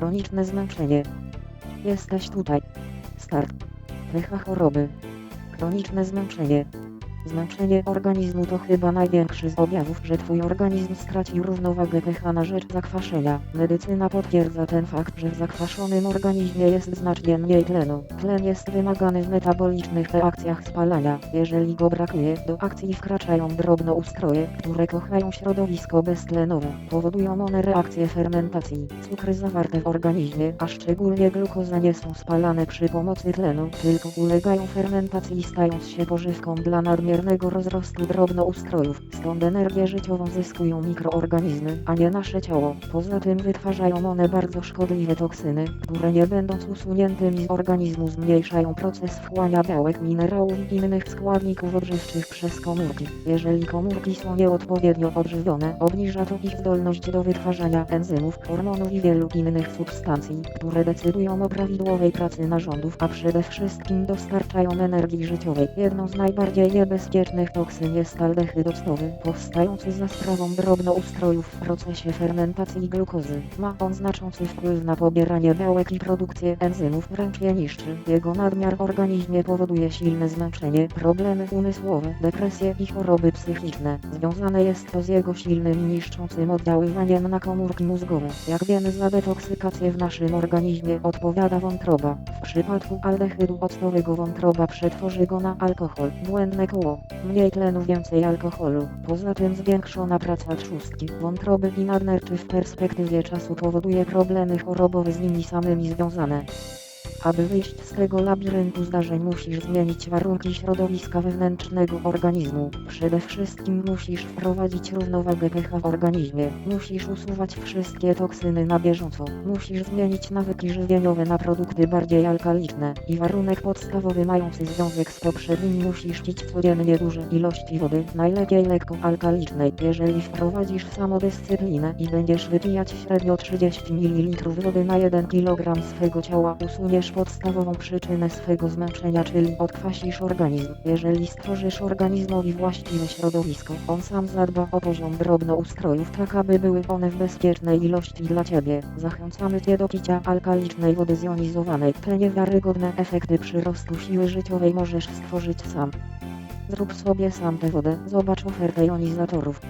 Chroniczne zmęczenie. Jesteś tutaj. Start. Pycha choroby. Chroniczne zmęczenie. Zmęczenie organizmu to chyba największy z objawów, że twój organizm stracił równowagę pH na rzecz zakwaszenia. Medycyna potwierdza ten fakt, że w zakwaszonym organizmie jest znacznie mniej tlenu. Tlen jest wymagany w metabolicznych reakcjach spalania. Jeżeli go brakuje, do akcji wkraczają drobnoustroje, które kochają środowisko beztlenowe. Powodują one reakcję fermentacji. Cukry zawarte w organizmie, a szczególnie glukoza nie są spalane przy pomocy tlenu, tylko ulegają fermentacji stając się pożywką dla nadmiernego rozrostu drobnoustrojów. Stąd energię życiową zyskują mikroorganizmy, a nie nasze ciało. Poza tym wytwarzają one bardzo szkodliwe toksyny, które nie będąc usuniętymi z organizmu zmniejszają proces wchłania białek, minerałów i innych składników odżywczych przez komórki. Jeżeli komórki są nieodpowiednio odżywione, obniża to ich zdolność do wytwarzania enzymów, hormonów i wielu innych substancji, które decydują o prawidłowej pracy narządów, a przede wszystkim dostarczają energii życiowej. Jedną z najbardziej niebezpiecznych toksyn jest aldehyd octowy, powstający za sprawą drobnoustrojów w procesie fermentacji glukozy. Ma on znaczący wpływ na pobieranie białek i produkcję enzymów, wręcz je niszczy. Jego nadmiar w organizmie powoduje silne zmęczenie, problemy umysłowe, depresje i choroby psychiczne. Związane jest to z jego silnym niszczącym oddziaływaniem na komórki mózgowe. Jak wiemy za detoksykację w naszym organizmie odpowiada wątroba. Przypadku aldehydu octowego wątroba przetworzy go na alkohol. Błędne koło. Mniej tlenu, więcej alkoholu. Poza tym zwiększona praca trzustki, wątroby i nadnerczy w perspektywie czasu powoduje problemy chorobowe z nimi samymi związane. Aby wyjść z tego labiryntu zdarzeń musisz zmienić warunki środowiska wewnętrznego organizmu. Przede wszystkim musisz wprowadzić równowagę pH w organizmie. Musisz usuwać wszystkie toksyny na bieżąco. Musisz zmienić nawyki żywieniowe na produkty bardziej alkaliczne. I warunek podstawowy mający związek z poprzednim musisz pić codziennie duże ilości wody, najlepiej lekko alkalicznej. Jeżeli wprowadzisz samodyscyplinę i będziesz wypijać średnio 30 ml wody na 1 kg swego ciała, usuniesz podstawową przyczynę swego zmęczenia, czyli odkwasisz organizm. Jeżeli stworzysz organizmowi właściwe środowisko, on sam zadba o poziom drobnoustrojów, tak aby były one w bezpiecznej ilości dla Ciebie. Zachęcamy Cię do picia alkalicznej wody zjonizowanej. Te niewiarygodne efekty przyrostu siły życiowej możesz stworzyć sam. Zrób sobie sam tę wodę, zobacz ofertę jonizatorów.